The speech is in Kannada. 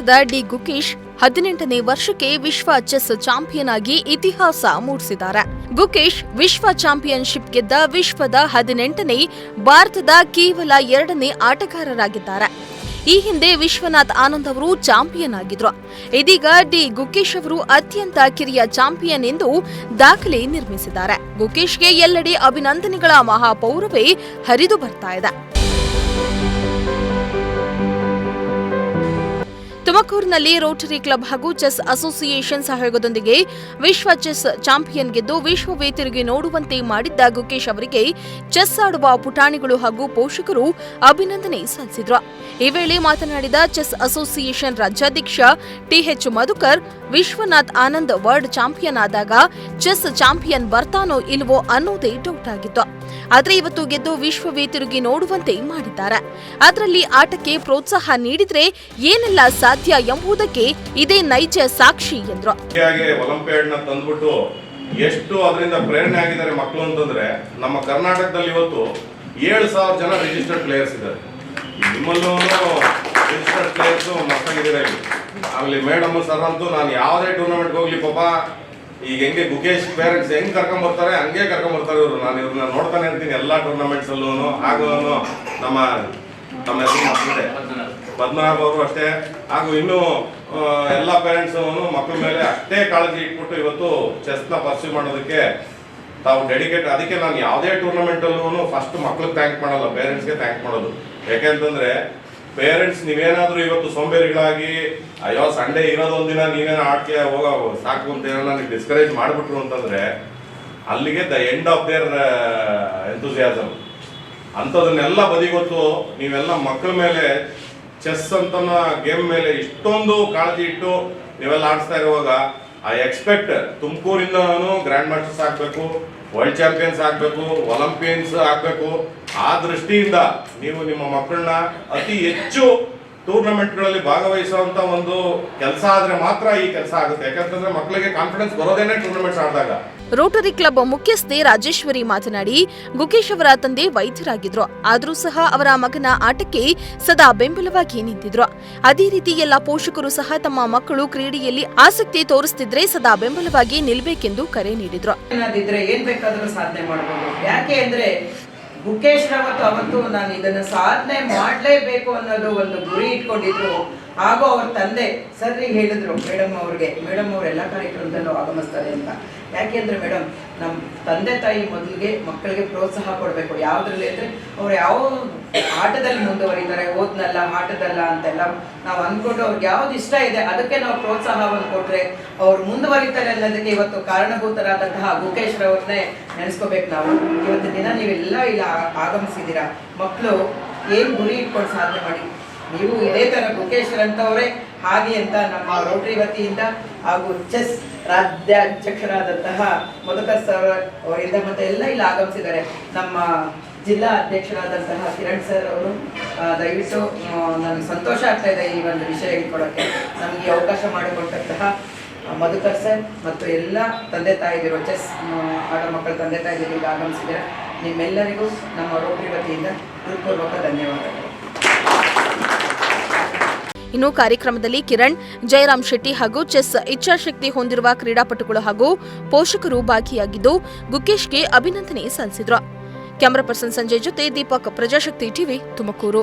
ಭಾರತದ ಡಿ ಗುಕೇಶ್ ಹದಿನೆಂಟನೇ ವರ್ಷಕ್ಕೆ ವಿಶ್ವ ಚೆಸ್ ಚಾಂಪಿಯನ್ ಆಗಿ ಇತಿಹಾಸ ಮೂಡಿಸಿದ್ದಾರೆ. ಗುಕೇಶ್ ವಿಶ್ವ ಚಾಂಪಿಯನ್ಶಿಪ್ ಗೆದ್ದ ವಿಶ್ವದ ಹದಿನೆಂಟನೇ, ಭಾರತದ ಕೇವಲ ಎರಡನೇ ಆಟಗಾರರಾಗಿದ್ದಾರೆ. ಈ ಹಿಂದೆ ವಿಶ್ವನಾಥ್ ಆನಂದ್ ಅವರು ಚಾಂಪಿಯನ್ ಆಗಿದ್ರು. ಇದೀಗ ಡಿ ಗುಕೇಶ್ ಅವರು ಅತ್ಯಂತ ಕಿರಿಯ ಚಾಂಪಿಯನ್ ಎಂದು ದಾಖಲೆ ನಿರ್ಮಿಸಿದ್ದಾರೆ. ಗುಕೇಶ್ಗೆ ಎಲ್ಲೆಡೆ ಅಭಿನಂದನೆಗಳ ಮಹಾಪೌರವೇ ಹರಿದು ಬರ್ತಾ ಇದೆ. ತುಮಕೂರಿನಲ್ಲಿ ರೋಟರಿ ಕ್ಲಬ್ ಹಾಗೂ ಚೆಸ್ ಅಸೋಸಿಯೇಷನ್ ಸಹಯೋಗದೊಂದಿಗೆ ವಿಶ್ವ ಚೆಸ್ ಚಾಂಪಿಯನ್ ಗೆದ್ದು ವಿಶ್ವವೇ ತಿರುಗಿ ನೋಡುವಂತೆ ಮಾಡಿದ್ದ ಗುಕೇಶ್ ಅವರಿಗೆ ಚೆಸ್ ಆಡುವ ಪುಟಾಣಿಗಳು ಹಾಗೂ ಪೋಷಕರು ಅಭಿನಂದನೆ ಸಲ್ಲಿಸಿದ್ರು. ಈ ವೇಳೆ ಮಾತನಾಡಿದ ಚೆಸ್ ಅಸೋಸಿಯೇಷನ್ ರಾಜ್ಯಾಧ್ಯಕ್ಷ T H Madhukar, Vishwanath Anand world champion ಆದಾಗ ಚೆಸ್ ಚಾಂಪಿಯನ್ ಬರ್ತಾನೋ ಇಲ್ವೋ ಅನ್ನೋದೇ ಡೌಟ್ ಆಗಿತ್ತು. ಆದ್ರೆ ಇವತ್ತು ಗೆದ್ದು ವಿಶ್ವವೇ ತಿರುಗಿ ನೋಡುವಂತೆ ಮಾಡಿದ್ದಾರೆ. ಅದರಲ್ಲಿ ಆಟಕ್ಕೆ ಪ್ರೋತ್ಸಾಹ ನೀಡಿದ್ರೆ ಏನೆಲ್ಲ ಸಾಧ್ಯ ಎಂಬುದಕ್ಕೆ ಇದೇ ನೈಜ ಸಾಕ್ಷಿ ಎಂದರು. ತಂದ್ಬಿಟ್ಟು ಎಷ್ಟು ಅದರಿಂದ ಪ್ರೇರಣೆ ಆಗಿದ್ದಾರೆ ಮಕ್ಕಳು ಅಂತಂದ್ರೆ ನಮ್ಮ ಕರ್ನಾಟಕದಲ್ಲಿ ಇವತ್ತು ಏಳು ಸಾವಿರ ಜನ ರಿಜಿಸ್ಟರ್ಡ್ ಪ್ಲೇಯರ್ಸ್ ಇದ್ದಾರೆ. ನಿಮ್ಮಲ್ಲೂ ರಿಜಿಸ್ಟರ್ಡ್ ಮಕ್ಕಳಿದ್ದಾರೆ ಅಲ್ಲಿ ಮೇಡಮ್ ಸರ್ ಅಂತೂ ನಾನು ಯಾವುದೇ ಟೂರ್ನಮೆಂಟ್ಗೆ ಹೋಗ್ಲಿ ಪಾಪ ಈಗ ಹೆಂಗೆ ಗುಕೇಶ್ ಪೇರೆಂಟ್ಸ್ ಹೆಂಗ್ ಕರ್ಕೊಂಡ್ ಬರ್ತಾರೆ, ಹಂಗೆ ಕರ್ಕೊಂಡ್ ಬರ್ತಾರೆ ಇವರು. ನಾನು ಇವ್ರನ್ನ ನೋಡ್ತಾನೆ ಇರ್ತೀನಿ ಎಲ್ಲಾ ಟೂರ್ನಮೆಂಟ್ಸ್ ಅಲ್ಲೂ ಹಾಗೂ ನಮ್ಮ ನಮ್ಮ ಹೆಸರು ಪದ್ಮನಾಭ ಅವರು ಅಷ್ಟೇ. ಹಾಗೂ ಇನ್ನು ಎಲ್ಲ ಪೇರೆಂಟ್ಸ್ ಮಕ್ಕಳ ಮೇಲೆ ಅಷ್ಟೇ ಕಾಳಜಿ ಇಟ್ಬಿಟ್ಟು ಇವತ್ತು ಚೆಸ್ನ ಪರ್ಸ್ಯೂ ಮಾಡೋದಕ್ಕೆ ತಾವು ಡೆಡಿಕೇಟ್ ಅದಕ್ಕೆ ನಾನು ಯಾವುದೇ ಟೂರ್ನಮೆಂಟ್ ಅಲ್ಲೂ ಫಸ್ಟ್ ಮಕ್ಳಿಗೆ ಥ್ಯಾಂಕ್ ಮಾಡಲ್ಲ ಪೇರೆಂಟ್ಸ್ಗೆ ಥ್ಯಾಂಕ್ ಮಾಡೋದು. ಯಾಕೆಂತಂದ್ರೆ ಪೇರೆಂಟ್ಸ್ ನೀವೇನಾದ್ರೂ ಇವತ್ತು ಸೋಂಬೇರಿಗಳಾಗಿ, ಅಯ್ಯೋ ಸಂಡೇ ಇರೋದೊಂದಿನ ನೀವೇನೋ ಆಡ್ಕೆ ಹೋಗೋ, ಸಾಕು ಅಂತ ಏನೋ ನನಗೆ ಡಿಸ್ಕರೇಜ್ ಮಾಡಿಬಿಟ್ರು ಅಂತಂದ್ರೆ, ಅಲ್ಲಿಗೆ the end of their enthusiasm ಅಂಥದನ್ನೆಲ್ಲ ಬದಿಗೊತ್ತು ನೀವೆಲ್ಲ ಮಕ್ಕಳ ಮೇಲೆ ಚೆಸ್ ಅಂತ ಗೇಮ್ ಮೇಲೆ ಇಷ್ಟೊಂದು ಕಾಳಜಿ ಇಟ್ಟು ನೀವೆಲ್ಲ ಆಡಿಸ್ತಾ ಇರುವಾಗ ಐ ಎಕ್ಸ್ಪೆಕ್ಟ್ ತುಮಕೂರಿಂದನೂ ಗ್ರ್ಯಾಂಡ್ ಮಾಸ್ಟರ್ಸ್ ಆಗಬೇಕು ವರ್ಲ್ಡ್ ಚಾಂಪಿಯನ್ಸ್ ಆಗಬೇಕು ಒಲಿಂಪಿಯನ್ಸ್ ಆಗಬೇಕು ಆ ದೃಷ್ಟಿಯಿಂದ ನೀವು ನಿಮ್ಮ ಮಕ್ಕಳನ್ನ ಅತಿ ಹೆಚ್ಚು ಟೂರ್ನಮೆಂಟ್ಗಳಲ್ಲಿ ಭಾಗವಹಿಸುವಂತ ಒಂದು ಕೆಲಸ ಆದ್ರೆ ಮಾತ್ರ ಈ ಕೆಲಸ ಆಗುತ್ತೆ. ಯಾಕಂತಂದ್ರೆ ಮಕ್ಕಳಿಗೆ ಕಾನ್ಫಿಡೆನ್ಸ್ ಬರೋದೇನೆ ಟೂರ್ನಮೆಂಟ್ಸ್ ಆಡಿದಾಗ. ರೋಟರಿ ಕ್ಲಬ್ ಮುಖ್ಯಸ್ಥೆ ರಾಜೇಶ್ವರಿ ಮಾತನಾಡಿ ಗುಕೇಶ್ ಅವರ ತಂದೆ ವೈದ್ಯರಾಗಿದ್ರು. ಆದರೂ ಸಹ ಅವರ ಮಗನ ಆಟಕ್ಕೆ ಸದಾ ಬೆಂಬಲವಾಗಿ ನಿಂತಿದ್ರು. ಅದೇ ರೀತಿ ಎಲ್ಲ ಪೋಷಕರು ಸಹ ತಮ್ಮ ಮಕ್ಕಳು ಕ್ರೀಡೆಯಲ್ಲಿ ಆಸಕ್ತಿ ತೋರಿಸ್ತಿದ್ರೆ ಸದಾ ಬೆಂಬಲವಾಗಿ ನಿಲ್ಬೇಕೆಂದು ಕರೆ ನೀಡಿದ್ರು. ಏನಾದಿದ್ರೆ ಏನ್ ಬೇಕಾದ್ರೂ ಸಾಧನೆ ಮಾಡಬಹುದು ಯಾಕೆ ಅಂದ್ರೆ ಮುಖೇಶ್ ರಾವತ್ ಅವತ್ತು ನಾನು ಇದನ್ನ ಸಾಧನೆ ಮಾಡಲೇಬೇಕು ಅನ್ನೋದು ಒಂದು ಗುರಿ ಇಟ್ಕೊಂಡಿದ್ರು. ಹಾಗೂ ಅವ್ರ ತಂದೆ, ಸರಿ ಹೇಳಿದ್ರು ಮೇಡಮ್ ಅವ್ರಿಗೆ, ಮೇಡಮ್ ಅವ್ರ ಎಲ್ಲ ಕಾರ್ಯಕ್ರಮದಲ್ಲೂ ಆಗಮಿಸ್ತಾರೆ ಅಂತ. ಯಾಕೆಂದ್ರೆ ಮೇಡಮ್ ನಮ್ಮ ತಂದೆ ತಾಯಿ ಮೊದಲಿಗೆ ಮಕ್ಕಳಿಗೆ ಪ್ರೋತ್ಸಾಹ ಕೊಡಬೇಕು. ಯಾವ್ದ್ರಲ್ಲಿ ಅಂದ್ರೆ ಅವ್ರು ಯಾವ ಆಟದಲ್ಲಿ ಮುಂದುವರಿತಾರೆ, ಓದ್ನಲ್ಲ, ಆಟದಲ್ಲ ಅಂತೆಲ್ಲ ನಾವು ಅಂದ್ಕೊಂಡು ಅವ್ರಿಗೆ ಯಾವ್ದು ಇಷ್ಟ ಇದೆ, ಅದಕ್ಕೆ ನಾವು ಪ್ರೋತ್ಸಾಹವನ್ನು ಕೊಟ್ರೆ ಅವ್ರು ಮುಂದುವರಿತಾರೆ ಅನ್ನೋದಕ್ಕೆ ಇವತ್ತು ಕಾರಣಭೂತರಾದಂತಹ ಗುಕೇಶ್ ರವ್ರನ್ನೇ ನೆನೆಸ್ಕೋಬೇಕು ನಾವು. ಇವತ್ತು ದಿನ ನೀವೆಲ್ಲ ಇಲ್ಲಿ ಆಗಮಿಸಿದ್ದೀರಾ? ಮಕ್ಕಳು ಏನು ಗುರಿ ಇಟ್ಕೊಂಡು ಸಾಧನೆ ಮಾಡಿ? ನೀವು ಇದೇ ತರ ಅಂತವರೇ ಹಾಗೆ ಅಂತ ನಮ್ಮ ರೋಟರಿ ವತಿಯಿಂದ ಹಾಗೂ ಚೆಸ್ ರಾಜ್ಯಾಧ್ಯಕ್ಷರಾದಂತಹ ಮಧುಕರ್ ಸರ್ ಅವರಿಂದ ಮತ್ತೆ ಎಲ್ಲ ಇಲ್ಲಿ ಆಗಮಿಸಿದ್ದಾರೆ. ನಮ್ಮ ಜಿಲ್ಲಾ ಅಧ್ಯಕ್ಷರಾದಂತಹ ಕಿರಣ್ ಸರ್ ಅವರು ದಯವಿಟ್ಟು ನನಗೆ ಸಂತೋಷ ಆಗ್ತಾ ಇದೆ ಈ ಒಂದು ವಿಷಯ ಇಟ್ಕೊಳ್ಳೋಕ್ಕೆ ನಮಗೆ ಅವಕಾಶ ಮಾಡಿಕೊಟ್ಟಂತಹ ಮಧುಕರ್ ಸರ್ ಮತ್ತು ಎಲ್ಲ ತಂದೆ ತಾಯಿದಿರು, ಚೆಸ್ ಆಟ ಮಕ್ಕಳ ತಂದೆ ತಾಯಿದಿರು ಈಗ ಆಗಮಿಸಿದ್ದಾರೆ. ನಿಮ್ಮೆಲ್ಲರಿಗೂ ನಮ್ಮ ರೋಟರಿ ವತಿಯಿಂದ ಹೃತ್ಪೂರ್ವಕ ಧನ್ಯವಾದಗಳು. ಇನ್ನು ಕಾರ್ಯಕ್ರಮದಲ್ಲಿ ಕಿರಣ್ ಜಯರಾಮ್ ಶೆಟ್ಟಿ ಹಾಗೂ ಚೆಸ್ ಇಚ್ಛಾಶಕ್ತಿ ಹೊಂದಿರುವ ಕ್ರೀಡಾಪಟುಗಳು ಹಾಗೂ ಪೋಷಕರು ಭಾಗಿಯಾಗಿದ್ದು ಗುಕೇಶ್ಗೆ ಅಭಿನಂದನೆ ಸಲ್ಲಿಸಿದರು. ಕ್ಯಾಮರಾ ಪರ್ಸನ್ ಸಂಜಯ್ ಜೊತೆ ದೀಪಕ್, ಪ್ರಜಾಶಕ್ತಿ ಟಿವಿ ತುಮಕೂರು.